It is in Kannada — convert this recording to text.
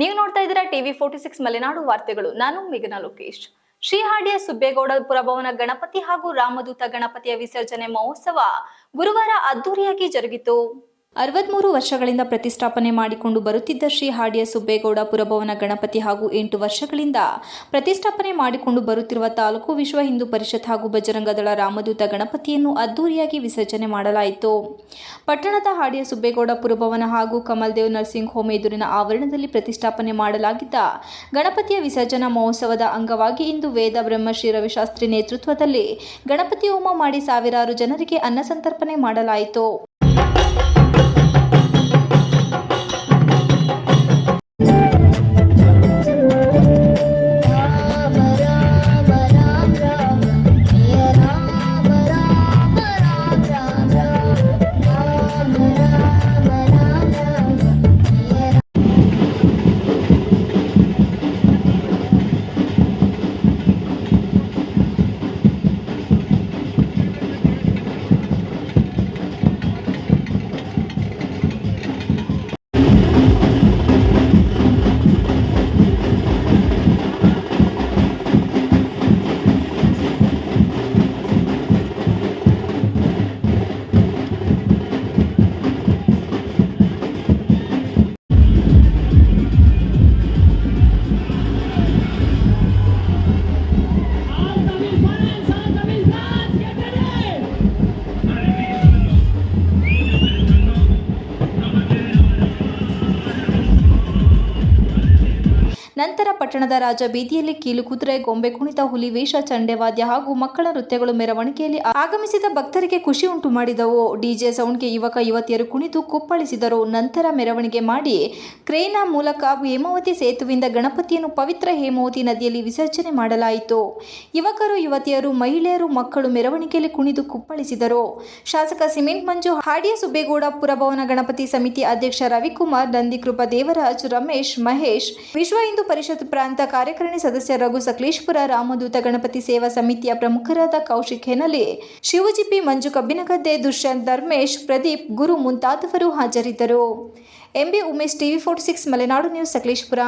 ನೀವು ನೋಡ್ತಾ ಇದ್ದೀರಾ ಟಿವಿ ಫೋರ್ಟಿ ಸಿಕ್ಸ್ ಮಲೆನಾಡು ವಾರ್ತೆಗಳು. ನಾನು ಮೇಘನಾ ಲೋಕೇಶ್. ಶ್ರೀಹಾಡಿಯ ಸುಬ್ಬೇಗೌಡ ಪುರಭವನ ಗಣಪತಿ ಹಾಗೂ ರಾಮದೂತ ಗಣಪತಿಯ ವಿಸರ್ಜನೆ ಮಹೋತ್ಸವ ಗುರುವಾರ ಅದ್ದೂರಿಯಾಗಿ ಜರುಗಿತು. ಅರವತ್ಮೂರು ವರ್ಷಗಳಿಂದ ಪ್ರತಿಷ್ಠಾಪನೆ ಮಾಡಿಕೊಂಡು ಬರುತ್ತಿದ್ದ ಶ್ರೀ ಹಾಡಿಯ ಸುಬ್ಬೇಗೌಡ ಪುರಭವನ ಗಣಪತಿ ಹಾಗೂ ಎಂಟು ವರ್ಷಗಳಿಂದ ಪ್ರತಿಷ್ಠಾಪನೆ ಮಾಡಿಕೊಂಡು ಬರುತ್ತಿರುವ ತಾಲೂಕು ವಿಶ್ವ ಹಿಂದೂ ಪರಿಷತ್ ಹಾಗೂ ಬಜರಂಗದಳ ರಾಮದೂತ ಗಣಪತಿಯನ್ನು ಅದ್ದೂರಿಯಾಗಿ ವಿಸರ್ಜನೆ ಮಾಡಲಾಯಿತು. ಪಟ್ಟಣದ ಹಾಡಿಯ ಸುಬ್ಬೇಗೌಡ ಪುರಭವನ ಹಾಗೂ ಕಮಲ್ದೇವ್ ನರ್ಸಿಂಗ್ ಹೋಮ್ ಎದುರಿನ ಆವರಣದಲ್ಲಿ ಪ್ರತಿಷ್ಠಾಪನೆ ಮಾಡಲಾಗಿದ್ದ ಗಣಪತಿಯ ವಿಸರ್ಜನಾ ಮಹೋತ್ಸವದ ಅಂಗವಾಗಿ ಇಂದು ವೇದ ಬ್ರಹ್ಮಶ್ರೀ ರವಿಶಾಸ್ತ್ರಿ ನೇತೃತ್ವದಲ್ಲಿ ಗಣಪತಿ ಹೋಮ ಮಾಡಿ ಸಾವಿರಾರು ಜನರಿಗೆ ಅನ್ನಸಂತರ್ಪಣೆ ಮಾಡಲಾಯಿತು. you ನಂತರ ಪಟ್ಟಣದ ರಾಜ ಬೀದಿಯಲ್ಲಿ ಕೀಲು ಕುದುರೆ, ಗೊಂಬೆ ಕುಣಿತ, ಹುಲಿ, ವೇಷ ಚಂಡೆವಾದ್ಯ ಹಾಗೂ ಮಕ್ಕಳ ನೃತ್ಯಗಳು ಮೆರವಣಿಗೆಯಲ್ಲಿ ಆಗಮಿಸಿದ ಭಕ್ತರಿಗೆ ಖುಷಿ ಉಂಟು ಮಾಡಿದವು. ಡಿಜೆ ಸೌಂಡ್ಗೆ ಯುವಕ, ಯುವತಿಯರು ಕುಣಿತು ಕುಪ್ಪಳಿಸಿದರು. ನಂತರ ಮೆರವಣಿಗೆ ಮಾಡಿ ಕ್ರೇನ ಮೂಲಕ ಹೇಮಾವತಿ ಸೇತುವೆಯಿಂದ ಗಣಪತಿಯನ್ನು ಪವಿತ್ರ ಹೇಮಾವತಿ ನದಿಯಲ್ಲಿ ವಿಸರ್ಜನೆ ಮಾಡಲಾಯಿತು. ಯುವಕರು, ಯುವತಿಯರು, ಮಹಿಳೆಯರು, ಮಕ್ಕಳು ಮೆರವಣಿಗೆಯಲ್ಲಿ ಕುಣಿದು ಕುಪ್ಪಳಿಸಿದರು. ಶಾಸಕ ಸಿಮೆಂಟ್ ಮಂಜು, ಹಾಡಿಯ ಸುಬ್ಬೇಗೌಡ ಪುರಭವನ ಗಣಪತಿ ಸಮಿತಿ ಅಧ್ಯಕ್ಷ ರವಿಕುಮಾರ್, ನಂದಿಕೃಪ ದೇವರಾಜ್, ರಮೇಶ್, ಮಹೇಶ್, ವಿಶ್ವ ಹಿಂದೂ ಪರಿಷತ್ ಪ್ರಾಂತ ಕಾರ್ಯಕಾರಿಣಿ ಸದಸ್ಯ ರಘು ಸಕಲೇಶ್ಪುರ, ರಾಮದೂತ ಗಣಪತಿ ಸೇವಾ ಸಮಿತಿಯ ಪ್ರಮುಖರಾದ ಕೌಶಿಕ್ ಹೆನಲಿ ಶಿವಜಿಪಿ ಮಂಜು ಕಬ್ಬಿನಗದ್ದೆ ದುಷ್ಯಂತ್ ಧರ್ಮೇಶ್, ಪ್ರದೀಪ್ ಗುರು ಮುಂತಾದವರು ಹಾಜರಿದ್ದರು. MB Umesh, TV forty six, Malenadu news, Sakleshpur.